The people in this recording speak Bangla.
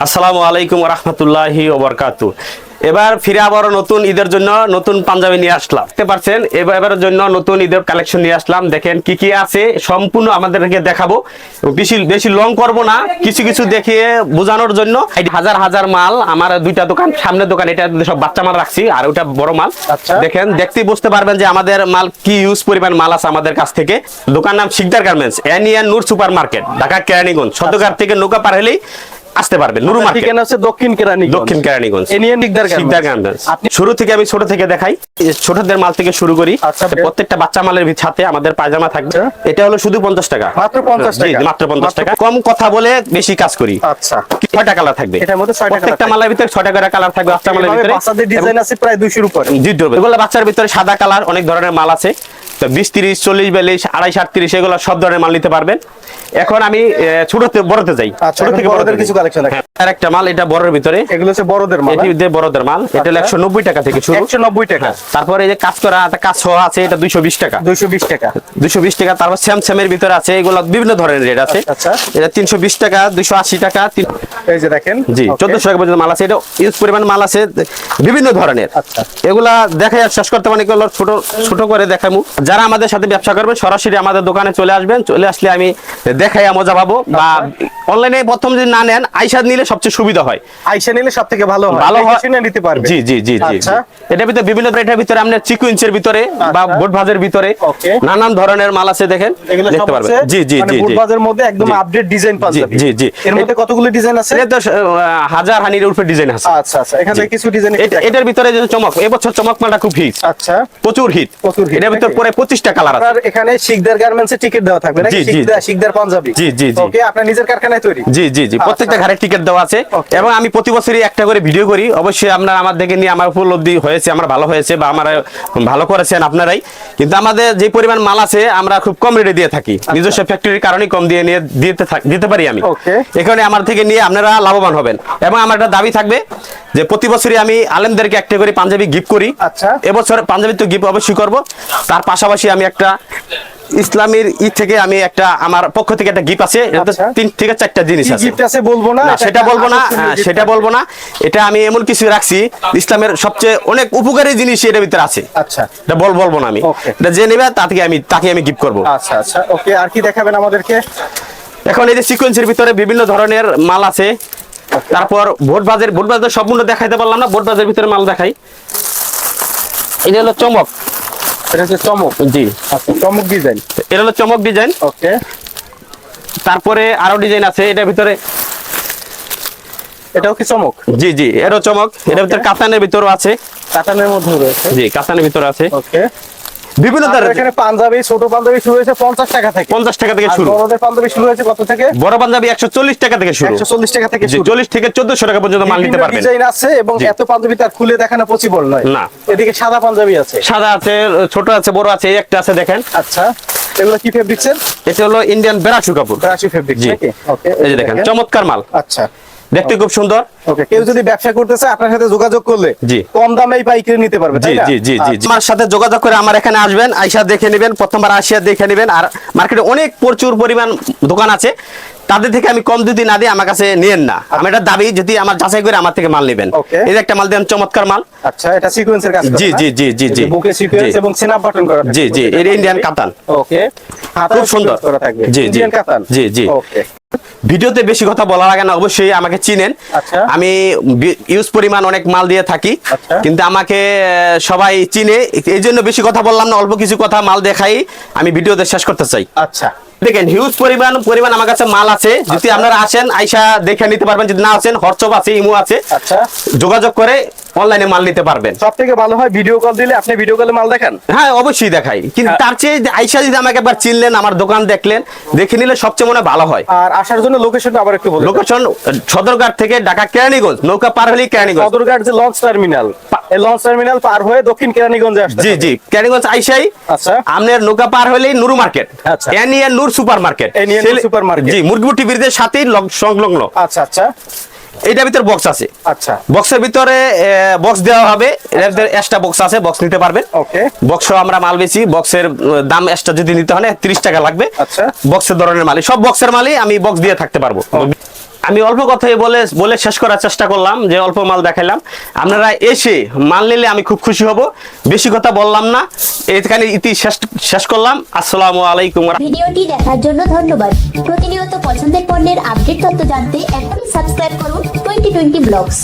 আসসালামু আলাইকুম রহমতুল্লাহি ওবরকাতু এবার ফিরে আবারও নতুন ঈদের জন্য নতুন পাঞ্জাবি নিয়ে আসলাম। দেখতে পারছেন এবার এবারের জন্য নতুন ঈদের কালেকশন নিয়ে আসলাম। দেখেন কি কি আছে সম্পূর্ণ আমাদেরকে দেখাবো। বেশি বেশি লং করব না কিছু কিছু দেখিয়ে বোঝানোর জন্য। হাজার হাজার মাল আমার দুইটা দোকান সামনের দোকান এটা সব বাচ্চা মাল রাখছি আর ওটা বড় মাল। আচ্ছা। দেখেন দেখতেই বুঝতে পারবেন যে আমাদের মাল কি ইউজ পরিমাণ মাল আছে আমাদের কাছ থেকে। দোকান নাম শিকদার গার্মেন্টস এনিয়ান নূর সুপার মার্কেট ঢাকা কেরানীগঞ্জ সদরঘাট থেকে নৌকা পার হলেই আসতে পারবে নুরু মার্কেট। ঠিকানা হচ্ছে দক্ষিণ কেরানি দক্ষিণ কেরানীগঞ্জ। এনিয়ান দিকদার শিকদার গার্মেন্টস শুরু থেকে আমি ছোট থেকে দেখাই। ছোটদের মাল থেকে শুরু করি। আচ্ছা। প্রত্যেকটা বাচ্চা মালের সাথে আমাদের পায়জামা থাকবে। আচ্ছা। এটা হলো শুধু পঞ্চাশ টাকা। মাত্র 50 টাকা? মাত্র পঞ্চাশ মাত্র- টাকা। কম কথা বলে বেশি কাজ করি। আচ্ছা। ছয়টা কালার থাকবে। এটার মধ্যে ছয়টা colour প্রত্যেকটা মালের ভিতরে ছয়টা করে কালার থাকবে বাচ্চা মালের ভিতরে। বাচ্চাদের ডিজাইন আছে প্রায় 200 এর উপরে। জি এগুলো বাচ্চার ভিতরে সাদা কালার অনেক ধরনের মাল আছে। তো বিশ তিরিশ চল্লিশ বিয়াল্লিশ আড়াইশ আটত্রিশ এগুলো সব ধরনের মাল নিতে পারবেন। এখন আমি ছোটতে বড়তে যাই। আচ্ছা, ছোট থেকে বড়দের কিছু collection আছে। আর একটা মাল এটা বড়ের ভিতরে। এগুলো হচ্ছে বড়দের মাল এটি দিয়ে বড়দের মাল। এটা হলো আচ্ছা। একশো নব্বই টাকা থেকে শুরু। 190 টাকা। তারপরে এই যে কাজ করা কাজ আছে এটা দুইশো বিশ টাকা। 220 টাকা। দুইশো বিশ টাকা তারপর ভিতরে আছে এগুলো বিভিন্ন ধরনের রেট আছে। আচ্ছা। এটা তিনশো বিশ টাকা দুইশো আশি টাকা এই যে দেখেন। জি Okay. চোদ্দশো টাকা পর্যন্ত মাল আছে। এটা ইউজ পরিমাণ মাল আছে বিভিন্ন ধরনের। আচ্ছা। এগুলা আর শেষ করতে মানে এগুলো ছোট ছোট করে দেখামু। যারা আমাদের সাথে ব্যবসা করবেন সরাসরি আমাদের দোকানে চলে আসবেন। চলে আসলে আমি দেখাই মজা পাবো বা অনলাইনে প্রথম যদি না নেন আইসা নিলে সবচেয়ে সুবিধা হয়। আইসা নিলে সব থেকে ভালো হয়। ভালো হয় নিতে পারবে। জি জি জি জি আচ্ছা। এটার ভিতরে বিভিন্ন এটার ভিতরে আপনার সিকুয়েন্সের ভিতরে বা আচ্ছা। বোট ভাজের ভিতরে নানান ধরনের মাল আছে দেখেন। দেখতে পারবেন। জি জি মানে জি জি। বুটবাজের মধ্যে একদম আপডেট ডিজাইন পাওয়া যাবে। জি, জি। এর মধ্যে কতগুলো ডিজাইন আছে? এটা হাজার হানির উপরে ডিজাইন আছে। আচ্ছা আচ্ছা। এখান থেকে কিছু ডিজাইন এটা- এটার ভিতরে যে চমক এবছর চমক মালটা খুব হিট আচ্ছা। প্রচুর হিট প্রচুর hit, এটার ভিতরে? পরে পঁচিশটা কালার আছে। এখানে শিকদার গার্মেন্টসে টিকিট দেওয়া থাকবে নাকি। শিকদার পাঞ্জাবি। জি, জি, জি। ওকে আপনার নিজের কারখানায় তৈরি? জি জি জি। প্রত্যেকটা আচ্ছা। ঘরে টিকিট দেওয়া আছে। এবং আমি প্রতি বছরই একটা করে ভিডিও করি। অবশ্যই আপনারা আমার দেখে নিয়ে আমার উপলব্ধি হয়েছে আমার ভালো হয়েছে বা আমার ভালো করেছেন আপনারাই। কিন্তু আমাদের যে পরিমাণ মাল আছে আমরা খুব কম রেটে দিয়ে থাকি। নিজস্ব ফ্যাক্টরির কারণে কম দিয়ে নিয়ে দিতে দিতে পারি আমি. এখানে আমার থেকে নিয়ে আপনারা লাভবান হবেন। এবং আমার একটা দাবি থাকবে যে প্রতি বছরই আমি আলেমদেরকে একটা করে পাঞ্জাবি গিফট করি। আচ্ছা। এবছর পাঞ্জাবি তো গিফট অবশ্যই করব। তার পাশাপাশি আমি একটা ইসলামের ই থেকে আমি একটা আমার পক্ষ থেকে একটা গিফট আছে। আচ্ছা। তিন থেকে চারটা জিনিস আছে। গিফট আছে বলব না? সেটা বলব না হ্যাঁ, সেটা বলব না। এটা আমি এমন কিছু রাখছি ইসলামের সবচেয়ে অনেক উপকারী জিনিস এটার ভিতরে আছে। আচ্ছা। এটা বল বলব না আমি। এটা যে নেবে তাকে আমি তাকে আমি গিফট করব। আচ্ছা আচ্ছা ওকে আর কি দেখাবেন আমাদেরকে? এখন এই যে সিকোয়েন্সের ভিতরে বিভিন্ন ধরনের মাল আছে। তারপর ভোট বাজার ভোট বাজার সম্পূর্ণ দেখাইতে পারলাম না ভোট বাজারের ভিতরে মাল দেখাই। এটা হলো চমক। এটা হচ্ছে চমক। জি। আচ্ছা চমক ডিজাইন এটা হলো চমক ডিজাইন ওকে। তারপরে আরও ডিজাইন আছে এটার ভিতরে এটাও কি চমক? জি জি এটাও চমক। এটার ভিতরে কাতানের ভিতরেও আছে। কাতানের মধ্যে রয়েছে। জি কাতানের ভিতরে আছে। ওকে। বিভিন্ন এখানে পাঞ্জাবি ছোট পাঞ্জাবি শুরু হয়েছে পঞ্চাশ টাকা থেকে। পঞ্চাশ টাকা থেকে শুরু। বড়দের পাঞ্জাবি শুরু হয়েছে কত থেকে? বড় পাঞ্জাবি টাকা থেকে শুরু। একশো চল্লিশ টাকা থেকে শুরু। টাকা পর্যন্ত মাল নিতে পারবেন। ডিজাইন আছে এবং এত পাঞ্জাবি তার খুলে দেখানো পসিবল নয়। না। এদিকে সাদা পাঞ্জাবি আছে। সাদা আছে ছোট আছে বড় আছে এই একটা আছে দেখেন। আচ্ছা এগুলো কি ফেব্রিক্সের এটা হলো ইন্ডিয়ান বেরাসু কাপড় রাশি ফেব্রিক জি। ওকে এই যে দেখেন। চমৎকার মাল। আচ্ছা। দেখতে খুব সুন্দর। কেউ যদি ব্যবসা করতে চায় আপনার সাথে যোগাযোগ করলে জি। কম দামেই পাইকারি নিতে পারবে জি জি জি জি। আমার সাথে যোগাযোগ করে আমার এখানে আসবেন আইসা দেখে নেবেন প্রথমবার আসিয়া দেখে নেবেন। আর মার্কেটে অনেক প্রচুর পরিমাণ দোকান আছে। তাদের থেকে আমি কম যদি না দিই আমার কাছে নিয়েন না। আমি এটা দাবি যদি আমার যাচাই করে আমার থেকে মাল নেবেন। এই একটা মাল দেন চমৎকার মাল। আচ্ছা এটা সিকোয়েন্সের কাজ জি, জি, জি, জি, জি। বুকে সিকোয়েন্স এবং সিনাপ বাটন করা জি জি এর ইন্ডিয়ান কাতান ওকে খুব সুন্দর। করা থাকবে। জি জি। ইন্ডিয়ান কাতান জি জি। ওকে ভিডিওতে বেশি কথা বলা লাগে না অবশ্যই আমাকে চিনেন। আচ্ছা। আমি ইউজ পরিমাণ অনেক মাল দিয়ে থাকি। আচ্ছা। কিন্তু আমাকে সবাই চিনে। এই জন্য বেশি কথা বললাম না অল্প কিছু কথা মাল দেখাই আমি ভিডিওতে শেষ করতে চাই। আচ্ছা। দেখেন হিউজ পরিমাণ পরিমাণ আমার কাছে মাল আছে। যদি আপনারা আসেন আইসা দেখে নিতে পারবেন। যদি না আসেন হোয়াটসঅ্যাপ আছে ইমো আছে। আচ্ছা। যোগাযোগ করে অনলাইনে মাল নিতে পারবেন। সব থেকে ভালো হয় ভিডিও কল দিলে? আপনি ভিডিও কলে মাল দেখান? হ্যাঁ অবশ্যই দেখাই। কিন্তু তার চেয়ে আইসা যদি আমাকে একবার চিনলেন আমার দোকান দেখলেন দেখে নিলে সবচেয়ে মনে ভালো হয়। আর আসার জন্য লোকেশনটা আবার একটু বলুন লোকেশন সদরঘাট থেকে ঢাকা কেরানীগঞ্জ নৌকা পার হলেই কেরানীগঞ্জ। সদরঘাট যে লঞ্চ টার্মিনাল এই লঞ্চ টার্মিনাল পার হয়ে দক্ষিণ কেরানীগঞ্জে আসতে জি। জি। কেরানীগঞ্জ আইসাই। আচ্ছা। আপনার নৌকা পার হলেই নুরু মার্কেট। আচ্ছা। এনিয়ান নূর সুপার মার্কেট এনিয়ান নূর supermarket। জি সাথেই সংলগ্ন। আচ্ছা আচ্ছা। এইটার ভিতরে বক্স আছে। আচ্ছা। বক্সের ভিতরে বক্স দেওয়া হবে। ভিতরে এক্সট্রা বক্স আছে বক্স নিতে পারবেন। ওকে। বক্স আমরা মাল বেশি বক্সের দাম এক্সট্রা যদি নিতে হয় তিরিশ টাকা লাগবে। আচ্ছা। বক্সের ধরনের মালই সব বক্সের মালই আমি বক্স দিয়ে থাকতে পারব। আমি অল্প কথাই বলে বলে শেষ করার চেষ্টা করলাম, যে অল্প মাল দেখাইলাম। আপনারা এসে মাল নিলে আমি খুব খুশি হব। বেশি কথা বললাম না। এখানে ইতি শেষ শেষ করলাম। আসসালামু আলাইকুম ভিডিওটি দেখার জন্য ধন্যবাদ। প্রতিনিয়ত পছন্দের পণ্যের আপডেট তথ্য জানতে এখনই সাবস্ক্রাইব করুন টোয়েন্টি টোয়েন্টি ব্লগস